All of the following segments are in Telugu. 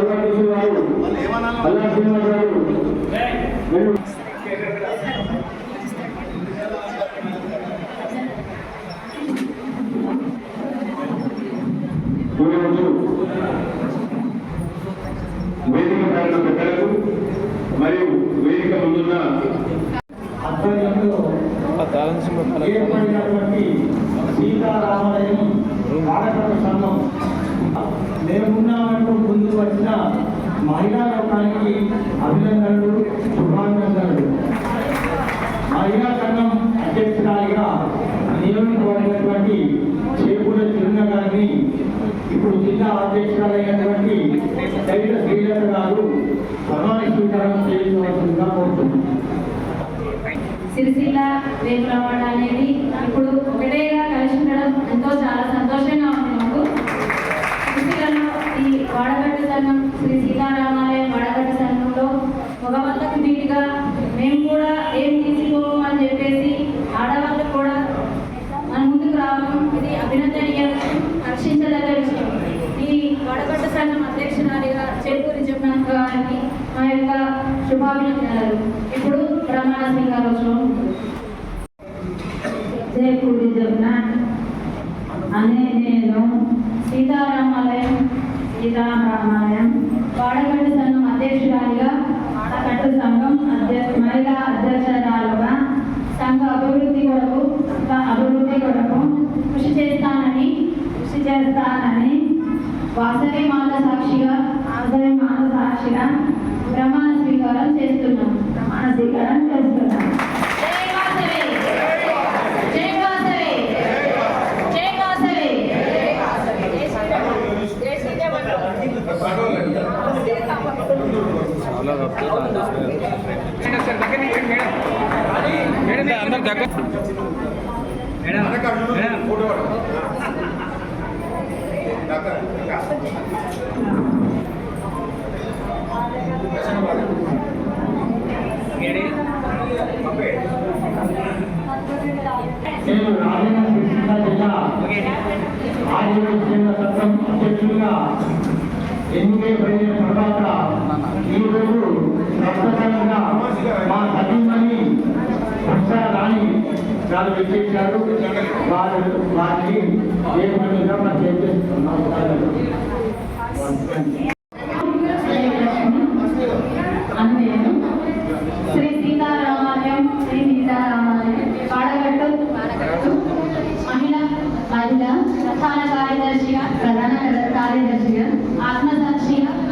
గౌరవ వారు అల్లా శ్రీనివాస్ గారు వెళ్ళు. ఈరోజు వేదిక పైన పెద్దలకు మరియు వేదిక ముందున్న ఆధ్వర్యంలో ఏర్పడినటువంటి సీతారామలయం వాడకట్ట సంఘం మేమున్నామంటూ ముందుకు వచ్చిన మహిళా లోకానికి అభినందనలు శుభాభినందనలు మహిళా సంఘం అధ్యక్షురాలిగా నియమించబడినటువంటి చేపూర చిరున్న గారిని ఇప్పుడు జిల్లా అధ్యక్షురాలైనటువంటి దళిత శ్రీలత గారు ప్రమాణ స్వీకారం చేయించవలసిందిగా కోరుతున్నాను. సిరిసిల్ల వేములవాడ అనేది ఇప్పుడు ఒకటేగా కలిసి ఉండడం ఎంతో చాలా సంతోషంగా ఉంది మాకు సిరిసిల్లలో ఈ వాడగట్టు సంఘం శ్రీ సీతారామాలయం వాడగట్టు సంఘంలో మగవాళ్ళకు దీటుగా మేము కూడా ఏం తీసుకోము అని చెప్పేసి ఆడవాళ్ళు కూడా మన ముందుకు రావడం ఇది అభినందనీయం. హర్షించదగ్గ విషయం. ఈ వడగట్ట సంఘం అధ్యక్షురాలిగా చేకూరి చెప్పిన గారికి మా యొక్క శుభాభినందనలు. ఇప్పుడు ప్రమాణ స్వీకారోత్సవం చేకూరి చెప్పిన అనే నేను సీతారామాలయం సీతారామాలయం. వాడగట్టు సంఘం అధ్యక్షురాలిగా వాడగట్టు సంఘం అధ్యక్ష మహిళా అధ్యక్షురాలుగా సంఘ అభివృద్ధి కొరకు అభివృద్ధి కొరకు కృషి చేస్తానని కృషి చేస్తానని వాసవి మాత సాక్షిగా వాసవి మాత సాక్షిగా ప్రమాణ స్వీకారం చేస్తున్నాం. ప్రమాణ స్వీకారం చేస్తున్నాం జై వాసవి జై వాసవి జై వాసవి అందరు దగ్గర నేను రాజన్న సిరిసిల్ల జిల్లా ఆదివాసీల సంఘం అధ్యక్షుడిగా ఎన్నికైపోయిన తర్వాత ఈరోజు ప్రస్తుతంగా మా సతీమణి రాణి గారు వారు వారిని ఏ పనిగా మనం చేస్తున్నాం శ్రీ సీతారామాలయం శ్రీ సీతారామాలయం పాడగట్టు మహిళా మహిళ ప్రధాన కార్యదర్శిగా ప్రధాన కార్యదర్శిగా ఆత్మ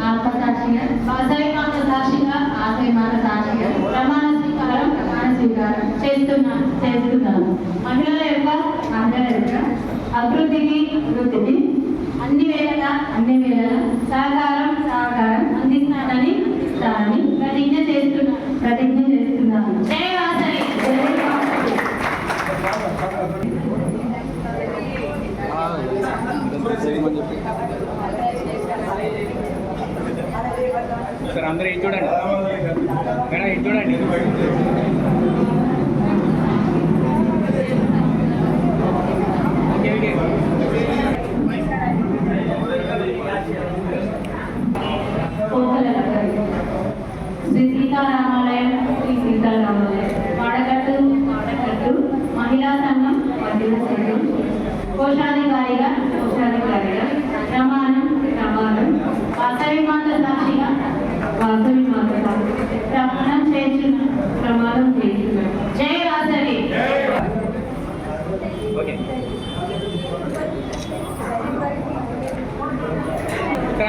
ఆత్మసాక్షిగా వాసవిమాన సాక్షిగా ఆశయమాన సాక్షిగా ప్రమాణ స్వీకారం ప్రమాణ స్వీకారం చేస్తున్నాను. మహిళల యొక్క మహిళల యొక్క అభివృద్ధికి అభివృద్ధికి అన్ని వేళలా అన్ని వేళలా సహకారం సహకారం అందిస్తానని అందిస్తానని ప్రతిజ్ఞ చేస్తున్నా ప్రతిజ్ఞ చేస్తున్నాను. సార్ అందరూ ఇది చూడండి. మేడం ఇది చూడండి ఓకే ఓకే కోకలగడ్డ. శ్రీ సీతారామాలయం శ్రీ సీతారామాలయం వాడగట్టు వాడగట్టు మహిళా సంఘం మహిళా సంఘం కోశాధికారిగా కోశాధికారిగా ప్రమాణం ప్రమాణం వాసవి మాత సాక్షిగా వాసవి మాత సాక్షి ప్రమాణం చేసిన ప్రమాణం చేసిన జై వాసవి ఓకే సార్ అందరూ చూడండి మేడం చూడండి మహిళా అధ్యక్షురాలు చెప్పుని నిమ్మక్క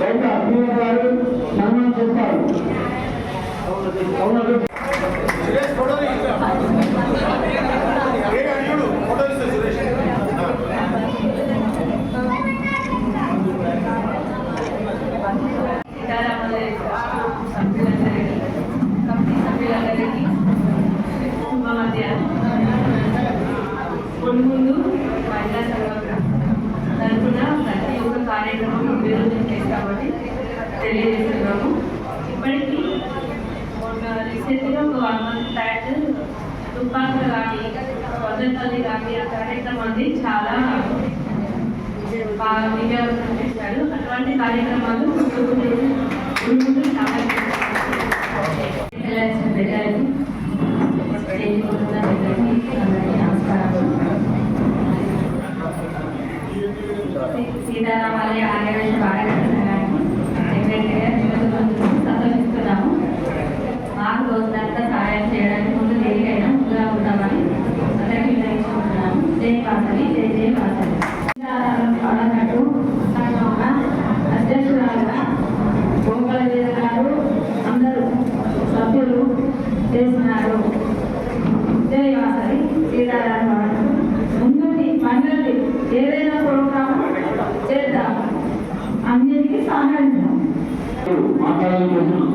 బయట అభినయ గారు సన్మానం చేస్తారు. ముందు మహిళా సంఘం తరఫున ప్రతి ఒక్క కార్యక్రమం ధన్యవాదాలు తెలియజేస్తున్నాము. ఇప్పటికీ రీసెంట్గా ఒక వన్ మంత్ బ్యాక్ తుపాక కానీ వద్దపల్లి కానీ ఆ కార్యక్రమాన్ని చాలా బాగా విజయవంతం చేశారు అటువంటి కార్యక్రమాలు ముందు సీతారామాలయ ఆర్యవేశ బాలకృష్ణ సంతోషిస్తున్నాము. మాకు రోజులంతా చేద్దాం